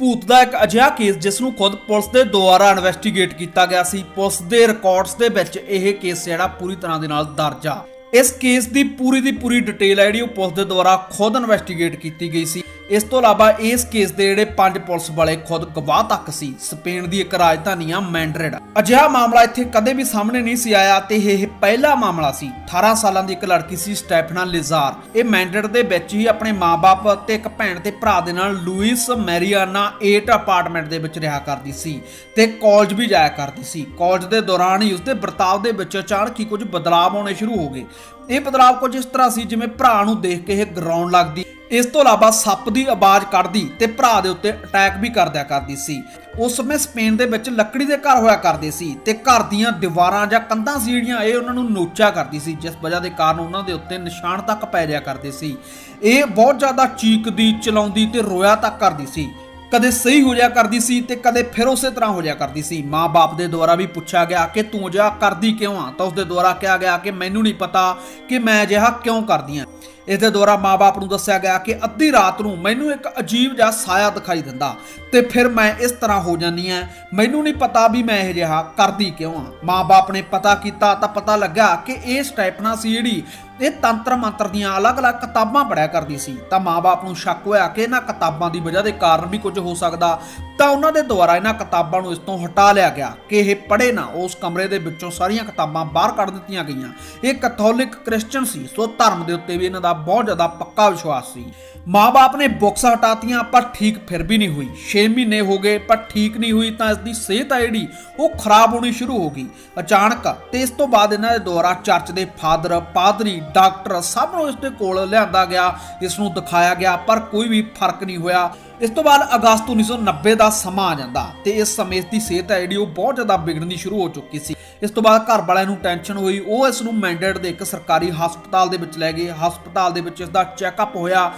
ਭੂਤ ਦਾ ਇੱਕ ਅਜਿਹਾ ਕੇਸ ਜਿਸ ਨੂੰ ਖੁਦ ਪੁਲਿਸ ਦੇ ਦੁਆਰਾ ਇਨਵੈਸਟੀਗੇਟ ਕੀਤਾ ਗਿਆ ਸੀ। ਪੁਲਿਸ ਦੇ ਰਿਕਾਰਡਸ ਦੇ ਵਿੱਚ ਇਹ ਕੇਸ ਜਿਹੜਾ ਪੂਰੀ ਤਰ੍ਹਾਂ ਦੇ ਨਾਲ ਦਰਜ ਆ। ਇਸ ਕੇਸ ਦੀ ਪੂਰੀ ਦੀ ਪੂਰੀ ਡਿਟੇਲ ਹੈ ਜਿਹੜੀ ਉਹ ਪੁਲਿਸ ਦੇ ਦੁਆਰਾ ਖੁਦ ਇਨਵੈਸਟੀਗੇਟ ਕੀਤੀ ਗਈ ਸੀ। ਇਸ ਤੋਂ ਇਲਾਵਾ ਇਸ ਕੇਸ ਦੇ ਜਿਹੜੇ ਪੰਜ ਪੁਲਿਸ ਵਾਲੇ ਖੁਦ ਗਵਾਹ ਤੱਕ ਸੀ। ਸਪੇਨ ਦੀ ਇੱਕ ਰਾਜਧਾਨੀ ਆ ਮੈਂਡਰਿਡ। ਅਜਿਹਾ ਮਾਮਲਾ ਇੱਥੇ ਕਦੇ ਵੀ ਸਾਹਮਣੇ ਨਹੀਂ ਸੀ ਆਇਆ ਤੇ ਇਹ ਪਹਿਲਾ ਮਾਮਲਾ ਸੀ। 18 ਸਾਲਾਂ ਦੀ ਇੱਕ ਲੜਕੀ ਸੀ ਸਟੈਫਨਾ ਲਿਜ਼ਾਰ। ਇਹ ਮੈਂਡਰਿਡ ਦੇ ਵਿੱਚ ਹੀ ਆਪਣੇ ਮਾਪੇ ਤੇ ਇੱਕ ਭੈਣ ਤੇ ਭਰਾ ਦੇ ਨਾਲ ਲੂਇਸ ਮੈਰੀਆਨਾ 8 ਅਪਾਰਟਮੈਂਟ ਦੇ ਵਿੱਚ ਰਿਹਾ ਕਰਦੀ ਸੀ ਤੇ ਕਾਲਜ ਵੀ ਜਾਇਆ ਕਰਦੀ ਸੀ। ਕਾਲਜ ਦੇ ਦੌਰਾਨ ਹੀ ਉਸਦੇ ਵਰਤਾਵ ਦੇ ਵਿੱਚ ਅਚਾਨਕ ਹੀ ਕੁਝ ਬਦਲਾਅ ਆਉਣੇ ਸ਼ੁਰੂ ਹੋ ਗਏ। ਇਹ ਬਦਲਾਅ ਕੁਝ ਇਸ ਤਰ੍ਹਾਂ ਸੀ ਜਿਵੇਂ ਭਰਾ ਨੂੰ ਦੇਖ ਕੇ ਇਹ ਗਰਾਉਣ ਲੱਗਦੀ ਇਸ ਤੋਂ ਇਲਾਵਾ ਸੱਪ ਦੀ ਆਵਾਜ਼ ਕੱਢਦੀ ਤੇ ਭਰਾ ਦੇ ਉੱਤੇ ਅਟੈਕ ਵੀ ਕਰਦਿਆ ਕਰਦੀ ਸੀ। ਉਸ ਸਮੇਂ ਸਪੇਨ ਦੇ ਵਿੱਚ ਲੱਕੜੀ ਦੇ ਘਰ ਹੋਇਆ ਕਰਦੇ ਸੀ ਤੇ ਘਰ ਦੀਆਂ ਦੀਵਾਰਾਂ ਜਾਂ ਕੰਧਾਂ ਸੀ ਜਿਹੜੀਆਂ ਇਹ ਉਹਨਾਂ ਨੂੰ ਨੋਚਿਆ ਕਰਦੀ ਸੀ, ਜਿਸ ਵਜ੍ਹਾ ਦੇ ਕਾਰਨ ਉਹਨਾਂ ਦੇ ਉੱਤੇ ਨਿਸ਼ਾਨ ਤੱਕ ਪੈ ਜਾਇਆ ਕਰਦੇ ਸੀ। ਇਹ ਬਹੁਤ ਜ਼ਿਆਦਾ ਚੀਕਦੀ, ਚਲਾਉਂਦੀ ਤੇ ਰੋਇਆ ਤੱਕ ਕਰਦੀ ਸੀ। ਕਦੇ ਸਹੀ ਹੋ ਜਾ ਕਰਦੀ ਸੀ ਤੇ ਕਦੇ ਫਿਰ ਉਸੇ ਤਰ੍ਹਾਂ ਹੋ ਜਾ ਕਰਦੀ ਸੀ। ਮਾਂ-ਬਾਪ ਦੇ ਦੁਆਰਾ ਵੀ ਪੁੱਛਿਆ ਗਿਆ ਕਿ ਤੂੰ ਅਜਿਹਾ ਕਰਦੀ ਕਿਉਂ ਆ? ਤਾਂ ਉਸ ਦੇ ਦੁਆਰਾ ਕਿਹਾ ਗਿਆ ਕਿ ਮੈਨੂੰ ਨਹੀਂ ਪਤਾ ਕਿ ਮੈਂ ਅਜਿਹਾ ਕਿਉਂ ਕਰਦੀ ਆ। ਇਸ ਦੇ ਦੁਆਰਾ ਮਾਂ-ਬਾਪ ਨੂੰ ਦੱਸਿਆ ਗਿਆ ਕਿ ਅੱਧੀ ਰਾਤ ਨੂੰ ਮੈਨੂੰ ਇੱਕ ਅਜੀਬ ਜਿਹਾ ਸਾਇਆ ਦਿਖਾਈ ਦਿੰਦਾ ਤੇ ਫਿਰ ਮੈਂ ਇਸ ਤਰ੍ਹਾਂ ਹੋ ਜਾਂਦੀ ਆ ਮੈਨੂੰ ਨਹੀਂ ਪਤਾ ਵੀ ਮੈਂ ਇਹ ਜਿਹਾ ਕਰਦੀ ਕਿਉਂ ਆ ਮਾਂ-ਬਾਪ ਨੇ ਪਤਾ ਕੀਤਾ ਤਾਂ ਪਤਾ ਲੱਗਾ ਕਿ ਇਹ ਸਟੈਪਨਾ ਸੀ ਜਿਹੜੀ ਇਹ ਤੰਤਰ ਮੰਤਰ ਦੀਆਂ ਅਲੱਗ-ਅਲੱਗ ਕਿਤਾਬਾਂ ਪੜ੍ਹਿਆ ਕਰਦੀ ਸੀ। ਤਾਂ ਮਾਂ-ਬਾਪ ਨੂੰ ਸ਼ੱਕ ਹੋਇਆ ਕਿ ਇਹਨਾਂ ਕਿਤਾਬਾਂ ਦੀ ਵਜ੍ਹਾ ਦੇ ਕਾਰਨ ਵੀ ਕੁਝ ਹੋ ਸਕਦਾ। ਤਾਂ ਉਹਨਾਂ ਦੇ ਦੁਆਰਾ ਇਹਨਾਂ ਕਿਤਾਬਾਂ ਨੂੰ ਇਸ ਤੋਂ ਹਟਾ ਲਿਆ ਗਿਆ ਕਿ ਇਹ ਪੜ੍ਹੇ ਨਾ, ਉਸ ਕਮਰੇ ਦੇ ਵਿੱਚੋਂ ਸਾਰੀਆਂ ਕਿਤਾਬਾਂ ਬਾਹਰ ਕੱਢ ਦਿੱਤੀਆਂ ਗਈਆਂ। ਇਹ ਕੈਥੋਲਿਕ ਕ੍ਰਿਸਚੀਅਨ ਸੀ, ਸੋ ਧਰਮ ਦੇ ਉੱਤੇ ਵੀ ਇਹਨਾਂ ਦਾ ਬਹੁਤ ਜ਼ਿਆਦਾ ਪੱਕਾ ਵਿਸ਼ਵਾਸ ਸੀ। ਮਾਂ-ਬਾਪ ਨੇ ਬੁੱਕਸ ਹਟਾਤੀਆਂ, ਪਰ ਠੀਕ ਫਿਰ ਵੀ ਨਹੀਂ ਹੋਈ। 6 ਮਹੀਨੇ ਹੋ ਗਏ, ਪਰ ਠੀਕ ਨਹੀਂ ਹੋਈ ਤਾਂ ਇਸ ਦੀ ਸਿਹਤ ਆ ਜਿਹੜੀ, ਉਹ ਖਰਾਬ ਹੋਣੀ ਸ਼ੁਰੂ ਹੋ ਗਈ। ਅਚਾਨਕ ਤੇ ਇਸ ਤੋਂ ਬਾਅਦ ਇਹਨਾਂ ਦੇ ਦੁਆਰਾ ਚਰਚ ਦੇ ਫਾਦਰ, ਪਾਦਰੀ, ਡਾਕਟਰ ਸਭ ਨੂੰ ਇਸ ਦੇ ਕੋਲ ਲਿਆਂਦਾ ਗਿਆ, ਇਸ ਨੂੰ ਦਿਖਾਇਆ ਗਿਆ, ਪਰ ਕੋਈ ਵੀ ਫ਼ਰਕ ਨਹੀਂ ਹੋਇਆ। ਇਸ ਤੋਂ ਬਾਅਦ ਅਗਸਤ 1990 ਦਾ ਸਮਾਂ ਆ ਜਾਂਦਾ ਤੇ ਇਸ ਸਮੇਂ ਇਸ ਦੀ ਸਿਹਤ ਹੈ ਜਿਹੜੀ ਉਹ ਬਹੁਤ ਜ਼ਿਆਦਾ ਵਿਗੜਨੀ ਸ਼ੁਰੂ ਹੋ ਚੁੱਕੀ ਸੀ। ਇਸ ਤੋਂ ਬਾਅਦ ਘਰ ਵਾਲਿਆਂ ਨੂੰ ਟੈਨਸ਼ਨ ਹੋਈ। ਉਹ ਇਸ ਨੂੰ ਮੈਂਡੇਟ ਦੇ ਇੱਕ ਸਰਕਾਰੀ ਹਸਪਤਾਲ ਦੇ ਵਿੱਚ ਲੈ ਗਏ। ਹਸਪਤਾਲ ਦੇ ਵਿੱਚ ਇਸ ਦਾ ਚੈੱਕਅਪ ਹੋਇਆ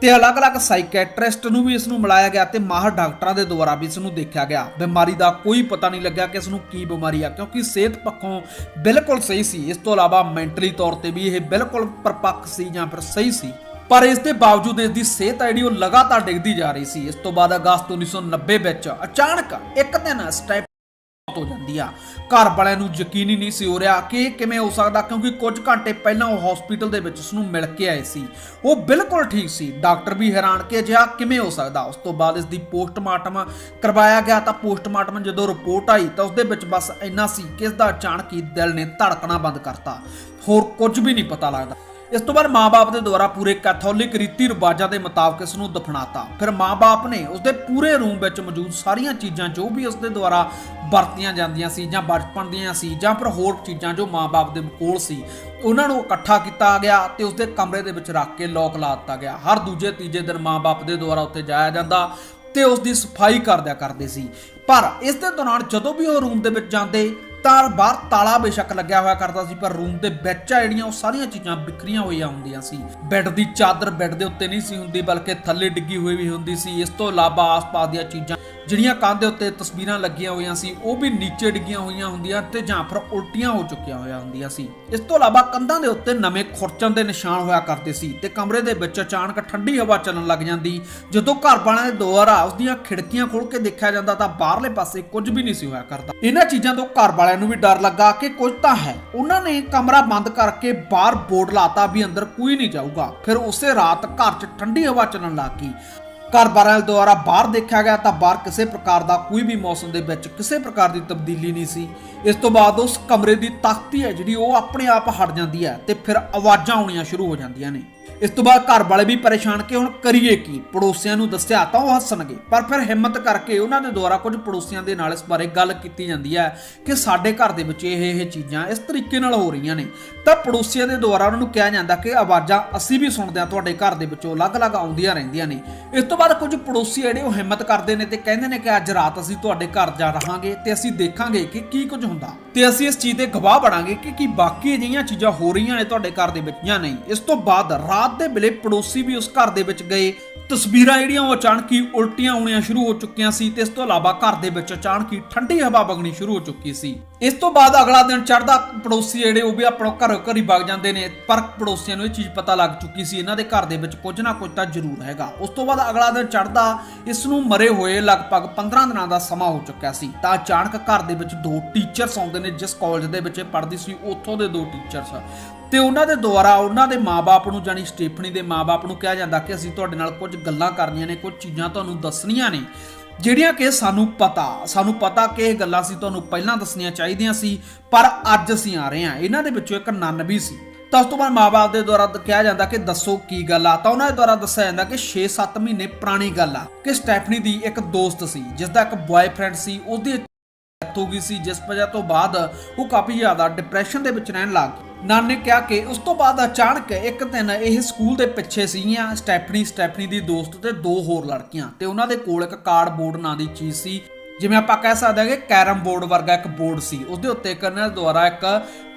ਤੇ ਅਲੱਗ-ਅਲੱਗ ਸਾਈਕੈਟ੍ਰਿਸਟ ਨੂੰ ਵੀ ਇਸ ਨੂੰ ਮਿਲਾਇਆ ਗਿਆ ਤੇ ਮਾਹਰ ਡਾਕਟਰਾਂ ਦੇ ਦੁਆਰਾ ਵੀ ਇਸ ਨੂੰ ਦੇਖਿਆ ਗਿਆ। ਬਿਮਾਰੀ ਦਾ ਕੋਈ ਪਤਾ ਨਹੀਂ ਲੱਗਿਆ ਕਿ ਇਸ ਨੂੰ ਕੀ ਬਿਮਾਰੀ ਆ, ਕਿਉਂਕਿ ਸਿਹਤ ਪੱਖੋਂ ਬਿਲਕੁਲ ਸਹੀ ਸੀ। ਇਸ ਤੋਂ ਇਲਾਵਾ ਮੈਂਟਲੀ ਤੌਰ ਤੇ ਵੀ ਇਹ ਬਿਲਕੁਲ ਪਰਪੱਕ ਸੀ ਜਾਂ ਫਿਰ ਸਹੀ ਸੀ। ਪਰ ਇਸ ਦੇ ਬਾਵਜੂਦ ਇਸ ਦੀ ਸਿਹਤ ਜਿਹੜੀ ਉਹ ਲਗਾਤਾਰ ਡਿੱਗਦੀ ਜਾ ਰਹੀ ਸੀ। ਇਸ ਤੋਂ ਬਾਅਦ ਅਗਸਤ 1990 ਵਿੱਚ ਅਚਾਨਕ ਇੱਕ ਦਿਨ ਸਟੈਪ ਹੋ ਜਾਂਦੀ ਆ। ਘਰ ਵਾਲਿਆਂ ਨੂੰ ਯਕੀਨ ਹੀ ਨਹੀਂ ਸੀ ਹੋ ਰਿਹਾ ਕਿ ਇਹ ਕਿਵੇਂ ਹੋ ਸਕਦਾ, ਕਿਉਂਕਿ ਕੁਝ ਘੰਟੇ ਪਹਿਲਾਂ ਉਹ ਹਸਪੀਟਲ ਦੇ ਵਿੱਚ ਉਸ ਨੂੰ ਮਿਲ ਕੇ ਆਏ ਸੀ। ਉਹ ਬਿਲਕੁਲ ਠੀਕ ਸੀ। ਡਾਕਟਰ ਵੀ ਹੈਰਾਨ ਕਿ ਅਜਿਹਾ ਕਿਵੇਂ ਹੋ ਸਕਦਾ। ਉਸ ਤੋਂ ਬਾਅਦ ਇਸ ਦੀ ਪੋਸਟਮਾਰਟਮ ਕਰਵਾਇਆ ਗਿਆ ਤਾਂ ਪੋਸਟਮਾਰਟਮ ਜਦੋਂ ਰਿਪੋਰਟ ਆਈ ਤਾਂ ਉਸ ਦੇ ਵਿੱਚ ਬਸ ਇੰਨਾ ਸੀ ਕਿ ਇਸ ਦਾ ਅਚਾਨਕ ਹੀ ਦਿਲ ਨੇ ਧੜਕਣਾ ਬੰਦ ਕਰਤਾ। ਹੋਰ ਕੁਝ ਵੀ ਨਹੀਂ ਪਤਾ ਲੱਗਦਾ। ਇਸ ਤੋਂ ਬਾਅਦ ਮਾਪੇ ਦੇ ਦੁਆਰਾ ਪੂਰੇ ਕੈਥੋਲਿਕ ਰੀਤੀ ਰਿਵਾਜਾਂ ਦੇ ਮੁਤਾਬਕ ਇਸ ਨੂੰ ਦਫਨਾਤਾ। ਫਿਰ ਮਾਪੇ ਨੇ ਉਸਦੇ ਪੂਰੇ ਰੂਮ ਵਿੱਚ ਮੌਜੂਦ ਸਾਰੀਆਂ ਚੀਜ਼ਾਂ ਜੋ ਵੀ ਉਸ ਦੇ ਦੁਆਰਾ ਵਰਤੀਆਂ ਜਾਂਦੀਆਂ ਸੀ ਜਾਂ ਬਚਪਨ ਦੀਆਂ ਸੀ ਜਾਂ ਫਿਰ ਹੋਰ ਚੀਜ਼ਾਂ ਜੋ ਮਾਪੇ ਦੇ ਕੋਲ ਸੀ, ਉਹਨਾਂ ਨੂੰ ਇਕੱਠਾ ਕੀਤਾ ਗਿਆ ਤੇ ਉਸਦੇ ਕਮਰੇ ਦੇ ਵਿੱਚ ਰੱਖ ਕੇ ਲੋਕ ਲਾ ਦਿੱਤਾ ਗਿਆ। ਹਰ ਦੂਜੇ ਤੀਜੇ ਦਿਨ ਮਾਪੇ ਦੇ ਦੁਆਰਾ ਉੱਤੇ ਜਾਇਆ ਜਾਂਦਾ ਤੇ ਉਸ ਦੀ ਸਫ਼ਾਈ ਕਰਦਿਆ ਕਰਦੇ ਸੀ। ਪਰ ਇਸ ਦੇ ਦੌਰਾਨ ਜਦੋਂ ਵੀ ਉਹ ਰੂਮ ਦੇ ਵਿੱਚ ਜਾਂਦੇ ਤਾਂ ਬਾਹਰ ਤਾਲਾ ਬੇਸ਼ੱਕ ਲੱਗਿਆ ਹੋਇਆ ਕਰਦਾ ਸੀ, ਪਰ ਰੂਮ ਦੇ ਵਿੱਚ ਆ ਜਿਹੜੀਆਂ ਉਹ ਸਾਰੀਆਂ ਚੀਜ਼ਾਂ ਬਿਖਰੀਆਂ ਹੋਈਆਂ ਹੁੰਦੀਆਂ ਸੀ। ਬੈੱਡ ਦੀ ਚਾਦਰ ਬੈੱਡ ਦੇ ਉੱਤੇ ਨਹੀਂ ਸੀ ਹੁੰਦੀ, ਬਲਕਿ ਥੱਲੇ ਡਿੱਗੀ ਹੋਈ ਵੀ ਹੁੰਦੀ ਸੀ। ਇਸ ਤੋਂ ਇਲਾਵਾ ਆਸ-ਪਾਸ ਦੀਆਂ ਚੀਜ਼ਾਂ ਜਿਹੜੀਆਂ ਕੰਧ ਦੇ ਉੱਤੇ ਤਸਵੀਰਾਂ ਲੱਗੀਆਂ ਹੋਈਆਂ ਸੀ, ਉਹ ਵੀ ਨੀਚੇ ਡਿੱਗੀਆਂ ਹੋਈਆਂ ਹੁੰਦੀਆਂ ਤੇ ਜਾਂ ਫਿਰ ਉਲਟੀਆਂ ਹੋ ਚੁੱਕੀਆਂ ਹੋਈਆਂ ਹੁੰਦੀਆਂ ਸੀ। ਇਸ ਤੋਂ ਇਲਾਵਾ ਕੰਧਾਂ ਦੇ ਉੱਤੇ ਨਵੇਂ ਖੁਰਚਣ ਦੇ ਨਿਸ਼ਾਨ ਹੋਇਆ ਕਰਦੇ ਸੀ ਤੇ ਕਮਰੇ ਦੇ ਵਿੱਚ ਅਚਾਨਕ ਠੰਡੀ ਹਵਾ ਚੱਲਣ ਲੱਗ ਜਾਂਦੀ। ਜਦੋਂ ਘਰ ਵਾਲਿਆਂ ਦੇ ਦੁਆਰਾ ਉਸਦੀਆਂ ਖਿੜਕੀਆਂ ਖੋਲ ਕੇ ਦੇਖਿਆ ਜਾਂਦਾ ਤਾਂ ਬਾਹਰਲੇ ਪਾਸੇ ਕੁਝ ਵੀ ਨਹੀਂ ਸੀ ਹੋਇਆ ਕਰਦਾ। ਇਹਨਾਂ ਚੀਜ਼ਾਂ ਤੋਂ ਘਰ ਵਾਲਿਆਂ ਨੂੰ ਵੀ ਡਰ ਲੱਗਾ ਕਿ ਕੁਝ ਤਾਂ ਹੈ। ਉਹਨਾਂ ਨੇ ਕਮਰਾ ਬੰਦ ਕਰਕੇ ਬਾਹਰ ਬੋਰਡ ਲਾਤਾ ਵੀ ਅੰਦਰ ਕੋਈ ਨਹੀਂ ਜਾਊਗਾ। ਫਿਰ ਉਸੇ ਰਾਤ ਘਰ 'ਚ ਠੰਡੀ ਹਵਾ ਚੱਲਣ ਲੱਗ ਗਈ। ਘਰ ਬਾਰਾਂ ਦੁਆਰਾ ਬਾਹਰ ਦੇਖਿਆ ਗਿਆ ਤਾਂ ਬਾਹਰ ਕਿਸੇ ਪ੍ਰਕਾਰ ਦਾ ਕੋਈ ਵੀ ਮੌਸਮ ਦੇ ਵਿੱਚ ਕਿਸੇ ਪ੍ਰਕਾਰ ਦੀ ਤਬਦੀਲੀ ਨਹੀਂ ਸੀ। ਇਸ ਤੋਂ ਬਾਅਦ ਉਸ ਕਮਰੇ ਦੀ ਤਖਤੀ ਹੈ ਜਿਹੜੀ ਉਹ ਆਪਣੇ ਆਪ ਹਟ ਜਾਂਦੀ ਹੈ ਤੇ ਫਿਰ ਆਵਾਜ਼ਾਂ ਆਉਣੀਆਂ ਸ਼ੁਰੂ ਹੋ ਜਾਂਦੀਆਂ ਨੇ। ਇਸ ਤੋਂ ਬਾਅਦ ਘਰ ਵਾਲੇ ਵੀ ਪਰੇਸ਼ਾਨ ਕਿ ਹੁਣ ਕਰੀਏ ਕੀ? ਪੜੋਸੀਆਂ ਨੂੰ ਦੱਸਿਆ ਤਾਂ ਉਹ ਹੱਸਣਗੇ। ਪਰ ਫਿਰ ਹਿੰਮਤ ਕਰਕੇ ਉਹਨਾਂ ਦੇ ਦੁਆਰਾ ਕੁਝ ਪੜੋਸੀਆਂ ਦੇ ਨਾਲ ਇਸ ਬਾਰੇ ਗੱਲ ਕੀਤੀ ਜਾਂਦੀ ਹੈ ਕਿ ਸਾਡੇ ਘਰ ਦੇ ਵਿੱਚ ਇਹ ਇਹ ਚੀਜ਼ਾਂ ਇਸ ਤਰੀਕੇ ਨਾਲ ਹੋ ਰਹੀਆਂ ਨੇ। ਤਾਂ ਪੜੋਸੀਆਂ ਦੇ ਦੁਆਰਾ ਉਹਨਾਂ ਨੂੰ ਕਿਹਾ ਜਾਂਦਾ ਕਿ ਆਵਾਜ਼ਾਂ ਅਸੀਂ ਵੀ ਸੁਣਦੇ ਹਾਂ ਤੁਹਾਡੇ ਘਰ ਦੇ ਵਿੱਚੋਂ ਅਲੱਗ-ਅਲੱਗ ਆਉਂਦੀਆਂ ਰਹਿੰਦੀਆਂ ਨੇ। ਇਸ ਤੋਂ ਬਾਅਦ ਕੁਝ ਪੜੋਸੀ ਜਿਹੜੇ ਉਹ ਹਿੰਮਤ ਕਰਦੇ ਨੇ ਤੇ ਕਹਿੰਦੇ ਨੇ ਕਿ ਅੱਜ ਰਾਤ ਅਸੀਂ ਤੁਹਾਡੇ ਘਰ ਜਾ ਰਹਾਂਗੇ ਤੇ ਅਸੀਂ ਦੇਖਾਂਗੇ ਕਿ ਕੀ ਕੁਝ ਹੁੰਦਾ। ਤੇ ਅਸੀਂ ਇਸ ਚੀਜ਼ ਦੇ ਗਵਾਹ ਬਣਾਂਗੇ ਕਿ ਕੀ ਬਾਕੀ ਅਜਿਹੀਆਂ ਚੀਜ਼ਾਂ ਹੋ ਰਹੀਆਂ ਨੇ ਤੁਹਾਡੇ ਘਰ ਦੇ ਵਿੱਚ ਜਾਂ ਨਹੀਂ। ਇਸ ਤੋਂ ਬਾਅਦ ਰਾਤ ਦੇ ਵੇਲੇ ਪੜੋਸੀ ਵੀ ਉਸ ਘਰ ਦੇ ਵਿੱਚ ਗਏ। ਤਸਵੀਰਾਂ ਜਿਹੜੀਆਂ ਉਹ ਅਚਾਨਕ ਹੀ ਉਲਟੀਆਂ ਆਉਣੀਆਂ ਸ਼ੁਰੂ ਹੋ ਚੁੱਕੀਆਂ ਸੀ ਤੇ ਇਸ ਤੋਂ ਇਲਾਵਾ ਘਰ ਦੇ ਵਿੱਚ ਅਚਾਨਕ ਹੀ ਠੰਡੀ ਹਵਾ ਵਗਣੀ ਸ਼ੁਰੂ ਹੋ ਚੁੱਕੀ ਸੀ। ਇਸ ਤੋਂ ਬਾਅਦ ਅਗਲਾ ਦਿਨ ਚੜ੍ਹਦਾ ਪੜੋਸੀ ਜਿਹੜੇ ਉਹ ਵੀ ਆਪਣਾ ਘਰੋਂ ਘਰੀ ਵਗ ਜਾਂਦੇ ਨੇ, ਪਰ ਪੜੋਸੀਆਂ ਨੂੰ ਇਹ ਚੀਜ਼ ਪਤਾ ਲੱਗ ਚੁੱਕੀ ਸੀ, ਇਹਨਾਂ ਦੇ ਘਰ ਦੇ ਵਿੱਚ ਕੁਝ ਨਾ ਕੁਝ ਤਾਂ ਜ਼ਰੂਰ ਹੈਗਾ। ਉਸ ਤੋਂ ਬਾਅਦ ਅਗਲਾ ਦਿਨ ਚੜ੍ਹਦਾ, ਇਸ ਨੂੰ ਮਰੇ ਹੋਏ ਲਗਭਗ 15 ਦਿਨਾਂ ਦਾ ਸਮਾਂ ਹੋ ਚੁੱਕਿਆ ਸੀ। ਤਾਂ ਅਚਾਨਕ ਘਰ ਦੇ ਵਿੱਚ ਦੋ ਟੀਚਰਸ ਆਉਂਦੇ ਨੇ, ਜਿਸ ਕਾਲਜ ਦੇ ਵਿੱਚ ਪੜ੍ਹਦੀ ਸੀ, ਉੱਥੋਂ ਦੇ ਦੋ ਟੀਚਰਸ ਤੇ ਉਹਨਾਂ ਦੇ ਦੁਆਰਾ ਉਹਨਾਂ ਦੇ ਮਾਪੇ ਨੂੰ ਜਾਨੀ ਸਟੀਫਨੀ ਦੇ ਮਾਪੇ ਨੂੰ ਕਿਹਾ ਜਾਂਦਾ ਕਿ ਅਸੀਂ ਤੁਹਾਡੇ ਨਾਲ ਕੁਝ ਗੱਲਾਂ ਕਰਨੀਆਂ ਨੇ, ਕੁਝ ਚੀਜ਼ਾਂ ਤੁਹਾਨੂੰ ਦੱਸਣੀਆਂ ਨੇ, ਜਿਹੜੀਆਂ ਕਿ ਸਾਨੂੰ ਪਤਾ ਸਾਨੂੰ ਪਤਾ ਕਿ ਇਹ ਗੱਲਾਂ ਸੀ ਤੁਹਾਨੂੰ ਪਹਿਲਾਂ ਦੱਸਣੀਆਂ ਚਾਹੀਦੀਆਂ ਸੀ, ਪਰ ਅੱਜ ਅਸੀਂ ਆ ਰਹੇ ਹਾਂ। ਇਹਨਾਂ ਦੇ ਵਿੱਚੋਂ ਇੱਕ ਨਨ ਵੀ ਸੀ। ਤਾਂ ਉਸ ਤੋਂ ਬਾਅਦ ਮਾਪੇ ਦੇ ਦੁਆਰਾ ਕਿਹਾ ਜਾਂਦਾ ਕਿ ਦੱਸੋ ਕੀ ਗੱਲ ਆ? ਤਾਂ ਉਹਨਾਂ ਦੇ ਦੁਆਰਾ ਦੱਸਿਆ ਜਾਂਦਾ ਕਿ 6-7 ਮਹੀਨੇ ਪੁਰਾਣੀ ਗੱਲ ਆ, ਕਿ ਸਟੈਫਨੀ ਦੀ ਇੱਕ ਦੋਸਤ ਸੀ ਜਿਸ ਦਾ ਇੱਕ ਬॉयਫ੍ਰੈਂਡ ਸੀ, ਉਹਦੀ ਡੈਥ ਹੋ ਗਈ ਸੀ, ਜਿਸ ਵਜ੍ਹਾ ਤੋਂ ਬਾਅਦ ਉਹ ਕਾਫੀ ਜ਼ਿਆਦਾ ਡਿਪਰੈਸ਼ਨ ਦੇ ਵਿੱਚ ਰਹਿਣ ਲੱਗ ਗਈ। ਨਾਨ ਨੇ ਕਿਹਾ ਕਿ ਉਸ ਤੋਂ ਬਾਅਦ ਅਚਾਨਕ ਇੱਕ ਦਿਨ ਇਹ ਸਕੂਲ ਦੇ ਪਿੱਛੇ ਸੀਗੀਆਂ, ਸਟੈਫਨੀ ਸਟੈਫਨੀ ਦੀ ਦੋਸਤ ਤੇ ਦੋ ਹੋਰ ਲੜਕੀਆਂ ਤੇ ਉਹਨਾਂ ਦੇ ਕੋਲ ਇੱਕ ਕਾਰਡ ਬੋਰਡ ਨਾਂ ਦੀ ਚੀਜ਼ ਸੀ। ਜਿਵੇਂ ਆਪਾਂ ਕਹਿ ਸਕਦੇ ਹਾਂ ਕਿ ਕੈਰਮ ਬੋਰਡ ਵਰਗਾ ਇੱਕ ਬੋਰਡ ਸੀ ਉਸ ਦੇ ਉੱਤੇ ਕਰਨ ਦੁਆਰਾ ਇੱਕ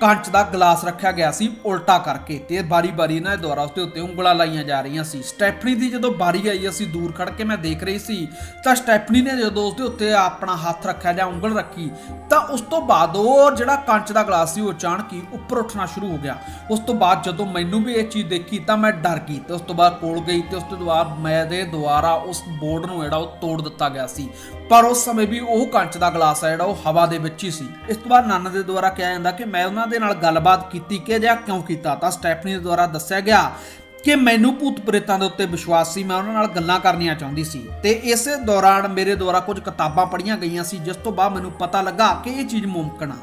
ਕੰਚ ਦਾ ਗਲਾਸ ਰੱਖਿਆ ਗਿਆ ਸੀ, ਉਲਟਾ ਕਰਕੇ ਤੇ ਬਾਰੀ-ਬਾਰੀ ਇਹਨਾਂ ਦੇ ਦੁਆਰਾ ਉਸ ਦੇ ਉੱਤੇ ਉਂਗਲਾਂ ਲਾਈਆਂ ਜਾ ਰਹੀਆਂ ਸੀ। ਸਟੈਫਨੀ ਦੀ ਜਦੋਂ ਬਾਰੀ ਆਈ, ਅਸੀਂ ਦੂਰ ਖੜ ਕੇ ਮੈਂ ਦੇਖ ਰਹੀ ਸੀ, ਤਾਂ ਸਟੈਫਨੀ ਨੇ ਜਦੋਂ ਉਸ ਦੇ ਉੱਤੇ ਆਪਣਾ ਹੱਥ ਰੱਖਿਆ ਜਾਂ ਉਂਗਲ ਰੱਖੀ, ਤਾਂ ਉਸ ਤੋਂ ਬਾਅਦ ਉਹ ਜਿਹੜਾ ਕੰਚ ਦਾ ਗਲਾਸ ਸੀ, ਉਹ ਅਚਾਨਕ ਹੀ ਉੱਪਰ ਉੱਠਣਾ ਸ਼ੁਰੂ ਹੋ ਗਿਆ। ਉਸ ਤੋਂ ਬਾਅਦ ਜਦੋਂ ਮੈਨੂੰ ਵੀ ਇਹ ਚੀਜ਼ ਦੇਖੀ, ਤਾਂ ਮੈਂ ਡਰ ਗਈ ਤੇ ਉਸ ਤੋਂ ਬਾਅਦ ਕੋਲ ਗਈ ਤੇ ਉਸ ਤੋਂ ਬਾਅਦ ਮੈਂ ਦੇ ਦੁਆਰਾ ਉਸ ਬੋਰਡ ਨੂੰ ਜਿਹੜਾ ਉਹ ਤੋੜ ਦਿੱਤਾ ਗਿਆ ਸੀ। ਪਰ ਉਸ ਸਮੇਂ ਵੀ ਉਹ ਕੰਚ ਦਾ ਗਲਾਸ ਆ ਜਿਹੜਾ ਉਹ ਹਵਾ ਦੇ ਵਿੱਚ ਹੀ ਸੀ। ਇਸ ਤੋਂ ਬਾਅਦ ਨੰਨ ਦੇ ਦੁਆਰਾ ਕਿਹਾ ਜਾਂਦਾ ਕਿ ਮੈਂ ਉਹਨਾਂ ਦੇ ਨਾਲ ਗੱਲਬਾਤ ਕੀਤੀ ਕਿ ਜਾਂ ਕਿਉਂ ਕੀਤਾ ਤਾਂ ਸਟੈਫਨੀ ਦੇ ਦੁਆਰਾ ਦੱਸਿਆ ਗਿਆ ਕਿ ਮੈਨੂੰ ਭੂਤ ਪ੍ਰੇਤਾਂ ਦੇ ਉੱਤੇ ਵਿਸ਼ਵਾਸ ਸੀ, ਮੈਂ ਉਹਨਾਂ ਨਾਲ ਗੱਲਾਂ ਕਰਨੀਆਂ ਚਾਹੁੰਦੀ ਸੀ। ਤੇ ਇਸੇ ਦੌਰਾਨ ਮੇਰੇ ਦੁਆਰਾ ਕੁਝ ਕਿਤਾਬਾਂ ਪੜ੍ਹੀਆਂ ਗਈਆਂ ਸੀ, ਜਿਸ ਤੋਂ ਬਾਅਦ ਮੈਨੂੰ ਪਤਾ ਲੱਗਾ ਕਿ ਇਹ ਚੀਜ਼ ਮੁਮਕਨ ਆ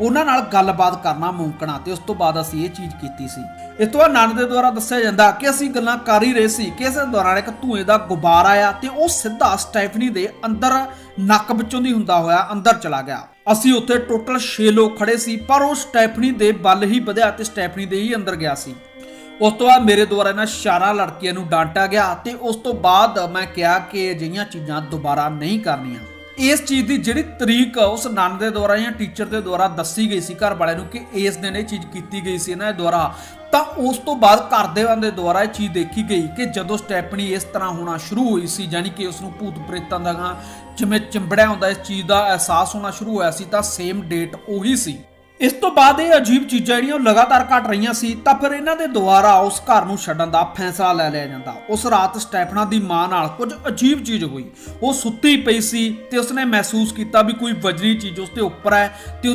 ਉਹਨਾਂ ਨਾਲ ਗੱਲਬਾਤ ਕਰਨਾ ਮੁਮਕਨ ਆ ਤੇ ਉਸ ਤੋਂ ਬਾਅਦ ਅਸੀਂ ਇਹ ਚੀਜ਼ ਕੀਤੀ ਸੀ। ਇਸ ਤੋਂ ਬਾਅਦ ਨਾਨਕ ਦੇ ਦੁਆਰਾ ਦੱਸਿਆ ਜਾਂਦਾ ਕਿ ਅਸੀਂ ਗੱਲਾਂ ਕਰ ਹੀ ਰਹੇ ਸੀ ਕਿ ਇਸੇ ਦੌਰਾਨ ਇੱਕ ਧੂਏ ਦਾ ਗੁਬਾਰ ਆਇਆ ਤੇ ਉਹ ਸਿੱਧਾ ਸਟੈਫਨੀ ਦੇ ਅੰਦਰ ਨੱਕ ਵਿੱਚੋਂ ਦੀ ਹੁੰਦਾ ਹੋਇਆ ਅੰਦਰ ਚਲਾ ਗਿਆ। ਅਸੀਂ ਉੱਥੇ ਟੋਟਲ 6 ਲੋਕ ਖੜੇ ਸੀ, ਪਰ ਉਹ ਸਟੈਫਨੀ ਦੇ ਬਲ ਹੀ ਵਧਿਆ ਤੇ ਸਟੈਫਨੀ ਦੇ ਹੀ ਅੰਦਰ ਗਿਆ ਸੀ। ਉਸ ਤੋਂ ਬਾਅਦ ਮੇਰੇ ਦੁਆਰਾ ਇਹਨਾਂ ਚਾਰਾਂ ਲੜਕੀਆਂ ਨੂੰ ਡਾਂਟਿਆ ਗਿਆ ਤੇ ਉਸ ਤੋਂ ਬਾਅਦ ਮੈਂ ਕਿਹਾ ਕਿ ਅਜਿਹੀਆਂ ਚੀਜ਼ਾਂ ਦੁਬਾਰਾ ਨਹੀਂ ਕਰਨੀਆਂ। ਇਸ ਚੀਜ਼ ਦੀ ਜਿਹੜੀ ਤਰੀਕ ਉਸ ਨੰਨ ਦੇ ਦੁਆਰਾ ਜਾਂ ਟੀਚਰ ਦੇ ਦੁਆਰਾ ਦੱਸੀ ਗਈ ਸੀ ਘਰ ਵਾਲਿਆਂ ਨੂੰ ਕਿ ਇਸ ਦਿਨ ਇਹ ਚੀਜ਼ ਕੀਤੀ ਗਈ ਸੀ ਇਹਨਾਂ ਦੇ ਦੁਆਰਾ। ਤਾਂ ਉਸ ਤੋਂ ਬਾਅਦ ਘਰਦਿਆਂ ਦੇ ਦੁਆਰਾ ਇਹ ਚੀਜ਼ ਦੇਖੀ ਗਈ ਕਿ ਜਦੋਂ ਸਟੈਪਨੀ ਇਸ ਤਰ੍ਹਾਂ ਹੋਣਾ ਸ਼ੁਰੂ ਹੋਈ ਸੀ, ਯਾਨੀ ਕਿ ਉਸ ਨੂੰ ਭੂਤ ਪ੍ਰੇਤਾਂ ਦਾ ਜਿਵੇਂ ਚਿੰਬੜਿਆ ਹੁੰਦਾ, ਇਸ ਚੀਜ਼ ਦਾ ਅਹਿਸਾਸ ਹੋਣਾ ਸ਼ੁਰੂ ਹੋਇਆ ਸੀ, ਤਾਂ ਸੇਮ ਡੇਟ ਉਹੀ ਸੀ। ਇਸ ਤੋਂ ਬਾਅਦ ਇਹ ਅਜੀਬ ਚੀਜ਼ਾਂ ਜਿਹੜੀਆਂ ਉਹ ਲਗਾਤਾਰ ਘਟ ਰਹੀਆਂ ਸੀ, ਤਾਂ ਫਿਰ ਇਹਨਾਂ ਦੇ ਦੁਆਰਾ ਉਸ ਘਰ ਨੂੰ ਛੱਡਣ ਦਾ ਫੈਸਲਾ ਲੈ ਲਿਆ ਜਾਂਦਾ। ਉਸ ਰਾਤ ਸਟੈਫਨਾ ਦੀ ਮਾਂ ਨਾਲ ਕੁਝ ਅਜੀਬ ਚੀਜ਼ ਹੋਈ। ਉਹ ਸੁੱਤੀ ਪਈ ਸੀ ਤੇ ਉਸਨੇ ਮਹਿਸੂਸ ਕੀਤਾ ਵੀ ਕੋਈ ਵਜਰੀ ਚੀਜ਼ ਉਸ ਦੇ ਉੱਪਰ ਹੈ ਤੇ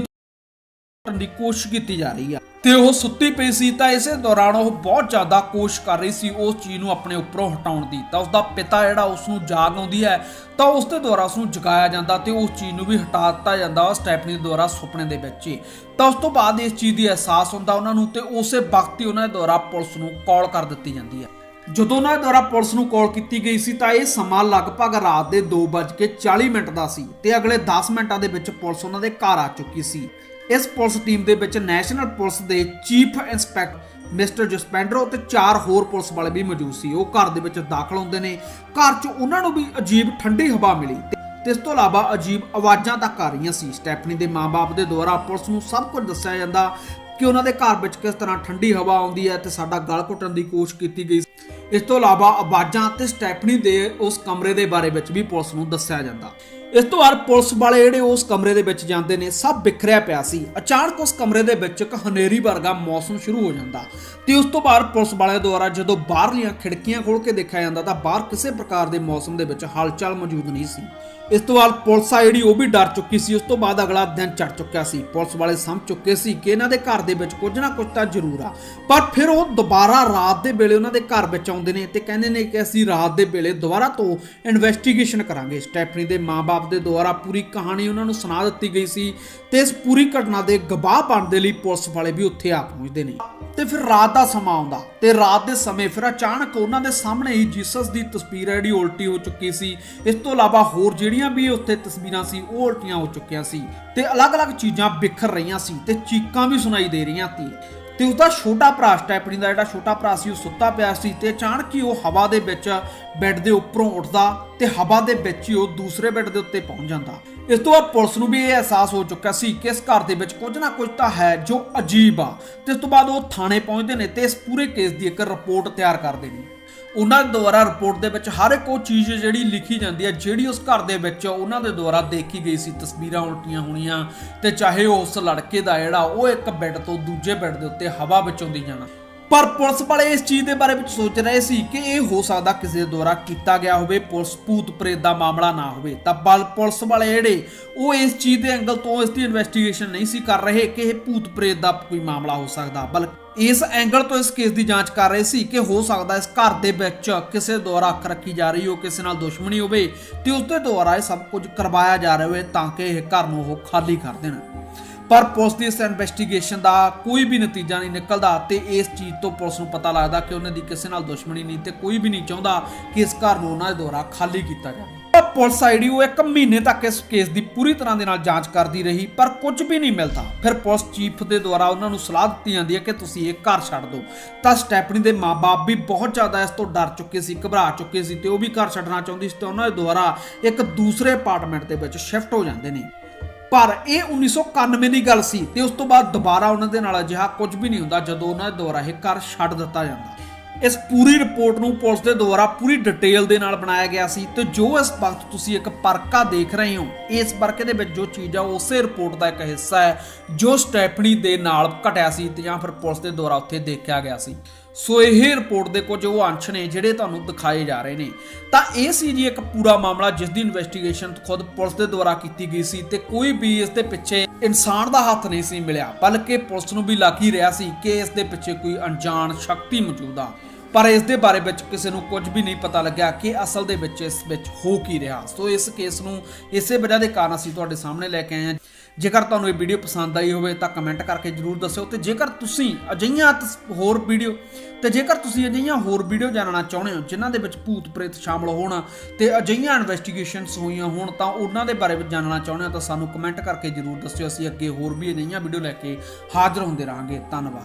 ਕਰਨ ਦੀ ਕੋਸ਼ਿਸ਼ ਕੀਤੀ ਜਾ ਰਹੀ ਆ। ਤੇ ਉਹ ਸੁੱਤੀ ਪਈ ਸੀ ਤਾਂ ਇਸੇ ਦੌਰਾਨ ਉਹ ਬਹੁਤ ਜ਼ਿਆਦਾ ਕੋਸ਼ਿਸ਼ ਕਰ ਰਹੀ ਸੀ ਉਸ ਚੀਜ਼ ਨੂੰ ਆਪਣੇ ਉੱਪਰੋਂ ਹਟਾਉਣ ਦੀ। ਤਾਂ ਉਸਦਾ ਪਿਤਾ ਜਿਹੜਾ ਉਸ ਨੂੰ ਜਾਗ ਆਉਂਦੀ ਹੈ, ਤਾਂ ਉਸ ਦੇ ਦੁਆਰਾ ਉਸ ਨੂੰ ਜਗਾਇਆ ਜਾਂਦਾ ਤੇ ਉਸ ਚੀਜ਼ ਨੂੰ ਵੀ ਹਟਾ ਦਿੱਤਾ ਜਾਂਦਾ ਸਟੈਪਨੀ ਦੇ ਦੁਆਰਾ ਸੁਪਨੇ ਦੇ ਵਿੱਚ ਹੀ। ਤਾਂ ਉਸ ਤੋਂ ਬਾਅਦ ਇਸ ਚੀਜ਼ ਦੀ ਅਹਿਸਾਸ ਹੁੰਦਾ ਉਹਨਾਂ ਨੂੰ ਤੇ ਉਸੇ ਵਕਤ ਹੀ ਉਹਨਾਂ ਦੇ ਦੁਆਰਾ ਪੁਲਿਸ ਨੂੰ ਕਾਲ ਕਰ ਦਿੱਤੀ ਜਾਂਦੀ ਹੈ। ਜਦੋਂ ਉਹਨਾਂ ਦੁਆਰਾ ਪੁਲਿਸ ਨੂੰ ਕਾਲ ਕੀਤੀ ਗਈ ਸੀ ਤਾਂ ਇਹ ਸਮਾਂ ਲਗਭਗ ਰਾਤ ਦੇ 2:40 ਮਿੰਟ ਦਾ ਸੀ ਤੇ ਅਗਲੇ 10 ਮਿੰਟਾਂ ਦੇ ਵਿੱਚ ਪੁਲਿਸ ਉਹਨਾਂ ਦੇ ਘਰ ਆ ਚੁੱਕੀ ਸੀ। ਇਸ ਪੁਲਿਸ ਟੀਮ ਦੇ ਵਿੱਚ ਨੈਸ਼ਨਲ ਪੁਲਿਸ ਦੇ ਚੀਫ ਇੰਸਪੈਕਟਰ ਮਿਸਟਰ ਜਸਪੈਂਡਰੋ ਤੇ ਚਾਰ ਹੋਰ ਪੁਲਿਸ ਵਾਲੇ ਵੀ ਮੌਜੂਦ ਸੀ। ਉਹ ਘਰ ਦੇ ਵਿੱਚ ਦਾਖਲ ਹੁੰਦੇ ਨੇ। ਘਰ 'ਚ ਉਹਨਾਂ ਨੂੰ ਵੀ ਅਜੀਬ ਠੰਡੀ ਹਵਾ ਮਿਲੀ ਤੇ ਇਸ ਤੋਂ ਇਲਾਵਾ ਅਜੀਬ ਆਵਾਜ਼ਾਂ ਤੱਕ ਆ ਰਹੀਆਂ ਸੀ। ਸਟੈਫਨੀ ਦੇ ਮਾਪੇ ਦੇ ਦੁਆਰਾ ਪੁਲਿਸ ਨੂੰ ਸਭ ਕੁਝ ਦੱਸਿਆ ਜਾਂਦਾ ਕਿ ਉਹਨਾਂ ਦੇ ਘਰ ਵਿੱਚ ਕਿਸ ਤਰ੍ਹਾਂ ਠੰਡੀ ਹਵਾ ਆਉਂਦੀ ਹੈ ਤੇ ਸਾਡਾ ਗਲ ਘੁੱਟਣ ਦੀ ਕੋਸ਼ਿਸ਼ ਕੀਤੀ ਗਈ ਇਸ ਤੋਂ ਇਲਾਵਾ ਆਵਾਜ਼ਾਂ ਤੇ ਸਟੈਫਨੀ ਦੇ ਉਸ ਕਮਰੇ ਦੇ ਬਾਰੇ ਵਿੱਚ ਵੀ ਪੁਲਿਸ ਨੂੰ ਦੱਸਿਆ ਜਾਂਦਾ। ਇਸ ਤੋਂ ਬਾਅਦ ਪੁਲਿਸ ਵਾਲੇ ਜਿਹੜੇ ਉਸ ਕਮਰੇ ਦੇ ਵਿੱਚ ਜਾਂਦੇ ਨੇ, ਸਭ ਬਿਖਰਿਆ ਪਿਆ ਸੀ। ਅਚਾਨਕ ਉਸ ਕਮਰੇ ਦੇ ਵਿੱਚ ਇੱਕ ਹਨੇਰੀ ਵਰਗਾ ਮੌਸਮ ਸ਼ੁਰੂ ਹੋ ਜਾਂਦਾ। ਤੇ ਉਸ ਤੋਂ ਬਾਅਦ ਪੁਲਿਸ ਵਾਲਿਆਂ ਦੁਆਰਾ ਜਦੋਂ ਬਾਹਰਲੀਆਂ ਖਿੜਕੀਆਂ ਖੋਲ ਕੇ ਦੇਖਿਆ ਜਾਂਦਾ ਤਾਂ ਬਾਹਰ ਕਿਸੇ ਪ੍ਰਕਾਰ ਦੇ ਮੌਸਮ ਦੇ ਵਿੱਚ ਹਲਚਲ ਮੌਜੂਦ ਨਹੀਂ ਸੀ। ਇਸ ਤੋਂ ਬਾਅਦ ਪੁਲਿਸ ਆ ਜਿਹੜੀ, ਉਹ ਵੀ ਡਰ ਚੁੱਕੀ ਸੀ। ਉਸ ਤੋਂ ਬਾਅਦ ਅਗਲਾ ਦਿਨ ਚੜ ਚੁੱਕਿਆ ਸੀ। ਪੁਲਿਸ ਵਾਲੇ ਸਮਝ ਚੁੱਕੇ ਸੀ ਕਿ ਇਹਨਾਂ ਦੇ ਘਰ ਦੇ ਵਿੱਚ ਕੁਝ ਨਾ ਕੁਝ ਤਾਂ ਜ਼ਰੂਰ ਆ। ਪਰ ਫਿਰ ਉਹ ਦੁਬਾਰਾ ਰਾਤ ਦੇ ਵੇਲੇ ਉਹਨਾਂ ਦੇ ਘਰ ਵਿੱਚ ਆਉਂਦੇ ਨੇ ਤੇ ਕਹਿੰਦੇ ਨੇ ਕਿ ਅਸੀਂ ਰਾਤ ਦੇ ਵੇਲੇ ਦੁਬਾਰਾ ਤੋਂ ਇਨਵੈਸਟੀਗੇਸ਼ਨ ਕਰਾਂਗੇ। ਸਟੈਫਨੀ ਦੇ ਮਾਪੇ ਦੇ ਦੁਆਰਾ ਪੂਰੀ ਕਹਾਣੀ ਉਹਨਾਂ ਨੂੰ ਸੁਣਾ ਦਿੱਤੀ ਗਈ ਸੀ ਤੇ ਇਸ ਪੂਰੀ ਘਟਨਾ ਦੇ ਗਵਾਹ ਬਣਨ ਦੇ ਲਈ ਪੁਲਿਸ ਵਾਲੇ ਵੀ ਉੱਥੇ ਆ ਪਹੁੰਚਦੇ ਨੇ। ਤੇ ਫਿਰ ਰਾਤ ਦਾ ਸਮਾਂ ਆਉਂਦਾ ਤੇ ਰਾਤ ਦੇ ਸਮੇਂ ਫਿਰ ਅਚਾਨਕ ਉਹਨਾਂ ਦੇ ਸਾਹਮਣੇ ਹੀ ਜੀਸਸ ਦੀ ਤਸਵੀਰ ਹੈ ਜਿਹੜੀ ਉਲਟੀ ਹੋ ਚੁੱਕੀ ਸੀ। ਇਸ ਤੋਂ ਇਲਾਵਾ ਹੋਰ ਜਿਹੜੀ ਜਿਹੜੀਆਂ ਵੀ ਉੱਥੇ ਤਸਵੀਰਾਂ ਸੀ, ਉਹ ਉਲਟੀਆਂ ਹੋ ਚੁੱਕੀਆਂ ਸੀ ਤੇ ਅਲੱਗ-ਅਲੱਗ ਚੀਜ਼ਾਂ ਬਿਖਰ ਰਹੀਆਂ ਸੀ ਤੇ ਚੀਕਾਂ ਵੀ ਸੁਣਾਈ ਦੇ ਰਹੀਆਂ ਸੀ। ਤੇ ਉਸਦਾ ਛੋਟਾ ਭਰਾ ਸਟੈਪਨੀ ਦਾ ਜਿਹੜਾ ਛੋਟਾ ਭਰਾ ਸੀ, ਉਹ ਸੁੱਤਾ ਪਿਆ ਸੀ ਤੇ ਅਚਾਨਕ ਹੀ ਉਹ ਹਵਾ ਦੇ ਵਿੱਚ ਬੈੱਡ ਦੇ ਉੱਪਰੋਂ ਉੱਠਦਾ ਤੇ ਹਵਾ ਦੇ ਵਿੱਚ ਹੀ ਉਹ ਦੂਸਰੇ ਬੈੱਡ ਦੇ ਉੱਤੇ ਪਹੁੰਚ ਜਾਂਦਾ। ਇਸ ਤੋਂ ਬਾਅਦ ਪੁਲਿਸ ਨੂੰ ਵੀ ਇਹ ਅਹਿਸਾਸ ਹੋ ਚੁੱਕਾ ਸੀ ਕਿ ਇਸ ਘਰ ਦੇ ਵਿੱਚ ਕੁਝ ਨਾ ਕੁਝ ਤਾਂ ਹੈ ਜੋ ਅਜੀਬ ਆ ਤੇ ਇਸ ਤੋਂ ਬਾਅਦ ਉਹ ਥਾਣੇ ਪਹੁੰਚਦੇ ਨੇ ਤੇ ਇਸ ਪੂਰੇ ਕੇਸ ਦੀ ਇੱਕ ਰਿਪੋਰਟ ਤਿਆਰ ਕਰਦੇ ਨੇ। ਉਹਨਾਂ ਦੁਆਰਾ ਰਿਪੋਰਟ ਦੇ ਵਿੱਚ ਹਰ ਇੱਕ ਉਹ ਚੀਜ਼ ਜਿਹੜੀ ਲਿਖੀ ਜਾਂਦੀ ਹੈ, ਜਿਹੜੀ ਉਸ ਘਰ ਦੇ ਵਿੱਚ ਉਹਨਾਂ ਦੇ ਦੁਆਰਾ ਦੇਖੀ ਗਈ ਸੀ, ਤਸਵੀਰਾਂ ਉਲਟੀਆਂ ਹੋਣੀਆਂ ਤੇ ਚਾਹੇ ਉਸ ਲੜਕੇ ਦਾ ਜਿਹੜਾ ਉਹ ਇੱਕ ਬੈੱਡ ਤੋਂ ਦੂਜੇ ਬੈੱਡ ਦੇ ਉੱਤੇ ਹਵਾ ਵਿੱਚ ਆਉਂਦੀ ਜਾਣਾ। ਪਰ ਪੁਲਿਸ ਵਾਲੇ ਇਸ ਚੀਜ਼ ਦੇ ਬਾਰੇ ਵਿੱਚ ਸੋਚ ਰਹੇ ਸੀ ਕਿ ਇਹ ਹੋ ਸਕਦਾ ਕਿਸੇ ਦੁਆਰਾ ਕੀਤਾ ਗਿਆ ਹੋਵੇ, ਪੁਲਿਸ ਭੂਤ ਪ੍ਰੇਤ ਦਾ ਮਾਮਲਾ ਨਾ ਹੋਵੇ। ਤਾਂ ਬਲ ਪੁਲਿਸ ਵਾਲੇ ਜਿਹੜੇ ਉਹ ਇਸ ਚੀਜ਼ ਦੇ ਐਂਗਲ ਤੋਂ ਇਸ ਦੀ ਇਨਵੈਸਟੀਗੇਸ਼ਨ ਨਹੀਂ ਸੀ ਕਰ ਰਹੇ ਕਿ ਇਹ ਭੂਤ ਪ੍ਰੇਤ ਦਾ ਕੋਈ ਮਾਮਲਾ ਹੋ ਸਕਦਾ। ਬਲਕਿ ਇਸ ਐਂਗਲ ਤੋਂ ਇਸ ਕੇਸ ਦੀ ਜਾਂਚ ਕਰ ਰਹੇ ਸੀ ਕਿ ਹੋ ਸਕਦਾ ਇਸ ਘਰ ਦੇ ਵਿੱਚ ਕਿਸੇ ਦੁਆਰਾ ਅੱਖ ਰੱਖੀ ਜਾ ਰਹੀ ਹੋ ਕਿਸੇ ਨਾਲ ਦੁਸ਼ਮਣੀ ਹੋਵੇ ਤੇ ਉਸ ਦੇ ਦੁਆਰਾ ਇਹ ਸਭ ਕੁਝ ਕਰਵਾਇਆ ਜਾ ਰਿਹਾ ਹੋਵੇ ਤਾਂ ਕਿ ਇਹ ਘਰ ਨੂੰ ਉਹ ਖਾਲੀ ਕਰ ਦੇਣ। ਪਰ ਪੁਲਿਸ ਦੀ ਇਸ ਇਨਵੈਸਟੀਗੇਸ਼ਨ ਦਾ ਕੋਈ ਵੀ ਨਤੀਜਾ ਨਹੀਂ ਨਿਕਲਦਾ ਤੇ ਇਸ ਚੀਜ਼ ਤੋਂ ਪੁਲਿਸ ਨੂੰ ਪਤਾ ਲੱਗਦਾ ਕਿ ਉਹਨਾਂ ਦੀ ਕਿਸੇ ਨਾਲ ਦੁਸ਼ਮਣੀ ਨਹੀਂ ਤੇ ਕੋਈ ਵੀ ਨਹੀਂ ਚਾਹੁੰਦਾ ਕਿ ਇਸ ਘਰ ਨੂੰ ਉਹਨਾਂ ਦੇ ਦੁਆਰਾ ਖਾਲੀ ਕੀਤਾ ਜਾਵੇ। ਪੁਲਿਸ ਆਈਡੀ ਉਹ ਇੱਕ ਮਹੀਨੇ ਤੱਕ ਇਸ ਕੇਸ ਦੀ ਪੂਰੀ ਤਰ੍ਹਾਂ ਦੇ ਨਾਲ ਜਾਂਚ ਕਰਦੀ ਰਹੀ, ਪਰ ਕੁਝ ਵੀ ਨਹੀਂ ਮਿਲਦਾ। ਫਿਰ ਪੁਲਿਸ ਚੀਫ ਦੇ ਦੁਆਰਾ ਉਹਨਾਂ ਨੂੰ ਸਲਾਹ ਦਿੱਤੀ ਜਾਂਦੀ ਹੈ ਕਿ ਤੁਸੀਂ ਇਹ ਘਰ ਛੱਡ ਦਿਓ। ਤਾਂ ਸਟੈਪਨੀ ਦੇ ਮਾਪੇ ਵੀ ਬਹੁਤ ਜ਼ਿਆਦਾ ਇਸ ਤੋਂ ਡਰ ਚੁੱਕੇ ਸੀ, ਘਬਰਾ ਚੁੱਕੇ ਸੀ ਤੇ ਉਹ ਵੀ ਘਰ ਛੱਡਣਾ ਚਾਹੁੰਦੀ ਸੀ ਤੇ ਉਹਨਾਂ ਦੇ ਦੁਆਰਾ ਇੱਕ ਦੂਸਰੇ ਅਪਾਰਟਮੈਂਟ ਦੇ ਵਿੱਚ ਸ਼ਿਫਟ ਹੋ ਜਾਂਦੇ ਨੇ। ਪਰ ਇਹ 1991 ਦੀ ਗੱਲ ਸੀ ਤੇ ਉਸ ਤੋਂ ਬਾਅਦ ਦੁਬਾਰਾ ਉਹਨਾਂ ਦੇ ਨਾਲ ਅਜਿਹਾ ਕੁਝ ਵੀ ਨਹੀਂ ਹੁੰਦਾ ਜਦੋਂ ਉਹਨਾਂ ਦੇ ਦੁਆਰਾ ਇਹ ਘਰ ਛੱਡ ਦਿੱਤਾ ਜਾਂਦਾ। ਇਸ ਪੂਰੀ ਰਿਪੋਰਟ ਨੂੰ ਪੁਲਿਸ ਦੇ ਦੁਆਰਾ ਪੂਰੀ ਡਿਟੇਲ ਦੇ ਨਾਲ ਬਣਾਇਆ ਗਿਆ ਸੀ ਤੇ ਜੋ ਇਸ ਵਕਤ ਤੁਸੀਂ ਇੱਕ ਪਰਕਾ ਦੇਖ ਰਹੇ ਹੋ, ਇਸ ਪਰਕੇ ਦੇ ਵਿੱਚ ਜੋ ਚੀਜ਼ ਆ, ਉਸੇ ਰਿਪੋਰਟ ਦਾ ਇੱਕ ਹਿੱਸਾ ਹੈ, ਜੋ ਸਟੈਪਨੀ ਦੇ ਨਾਲ ਘਟਿਆ ਸੀ ਤੇ ਜਾਂ ਫਿਰ ਪੁਲਿਸ ਦੇ ਦੁਆਰਾ ਉੱਥੇ ਦੇਖਿਆ ਗਿਆ ਸੀ। ਸੋ ਇਹ ਰਿਪੋਰਟ ਦੇ ਕੁਝ ਉਹ ਅੰਸ਼ ਨੇ ਜਿਹੜੇ ਤੁਹਾਨੂੰ ਦਿਖਾਏ ਜਾ ਰਹੇ ਨੇ। ਤਾਂ ਇਹ ਸੀ ਜੀ ਇੱਕ ਪੂਰਾ ਮਾਮਲਾ ਜਿਸ ਦੀ ਇਨਵੈਸਟੀਗੇਸ਼ਨ ਖੁਦ ਪੁਲਿਸ ਦੇ ਦੁਆਰਾ ਕੀਤੀ ਗਈ ਸੀ ਤੇ ਕੋਈ ਵੀ ਇਸ ਦੇ ਪਿੱਛੇ ਇਨਸਾਨ ਦਾ ਹੱਥ ਨਹੀਂ ਸੀ ਮਿਲਿਆ, ਬਲਕਿ ਪੁਲਿਸ ਨੂੰ ਵੀ ਲੱਗ ਹੀ ਰਿਹਾ ਸੀ ਕਿ ਇਸ ਦੇ ਪਿੱਛੇ ਕੋਈ ਅਣਜਾਣ ਸ਼ਕਤੀ ਮੌਜੂਦ ਆ। ਪਰ ਇਸ ਦੇ ਬਾਰੇ ਵਿੱਚ ਕਿਸੇ ਨੂੰ ਕੁਝ ਵੀ ਨਹੀਂ ਪਤਾ ਲੱਗਿਆ ਕਿ ਅਸਲ ਦੇ ਵਿੱਚ ਇਸ ਵਿੱਚ ਹੋ ਕੀ ਰਿਹਾ। ਸੋ ਇਸ ਕੇਸ ਨੂੰ ਇਸੇ ਵਜ੍ਹਾ ਦੇ ਕਾਰਨ ਅਸੀਂ ਤੁਹਾਡੇ ਸਾਹਮਣੇ ਲੈ ਕੇ ਆਏ ਹਾਂ। ਜੇਕਰ ਤੁਹਾਨੂੰ ਇਹ ਵੀਡੀਓ ਪਸੰਦ ਆਈ ਹੋਵੇ ਤਾਂ ਕਮੈਂਟ ਕਰਕੇ ਜਰੂਰ ਦੱਸਿਓ ਤੇ ਜੇਕਰ ਤੁਸੀਂ ਅਜਿਹੀਆਂ ਤਸ- ਹੋਰ ਵੀਡੀਓ ਤੇ ਜੇਕਰ ਤੁਸੀਂ ਅਜਿਹੀਆਂ ਹੋਰ ਵੀਡੀਓ ਜਾਣਨਾ ਚਾਹੁੰਦੇ ਹੋ, ਜਿਨ੍ਹਾਂ ਦੇ ਵਿੱਚ ਭੂਤ ਪ੍ਰੇਤ ਸ਼ਾਮਲ ਹੋਣ ਤੇ ਅਜਿਹੀਆਂ ਇਨਵੈਸਟੀਗੇਸ਼ਨਸ ਹੋਈਆਂ ਹੋਣ ਤਾਂ ਉਹਨਾਂ ਦੇ ਬਾਰੇ ਵਿੱਚ ਜਾਣਨਾ ਚਾਹੁੰਦੇ ਹੋ ਤਾਂ ਸਾਨੂੰ ਕਮੈਂਟ ਕਰਕੇ ਜਰੂਰ ਦੱਸਿਓ। ਅਸੀਂ ਅੱਗੇ ਹੋਰ ਵੀ ਅਜਿਹੀਆਂ ਵੀਡੀਓ ਲੈ ਕੇ ਹਾਜ਼ਰ ਹੁੰਦੇ ਰਹਾਂਗੇ। ਧੰਨਵਾਦ।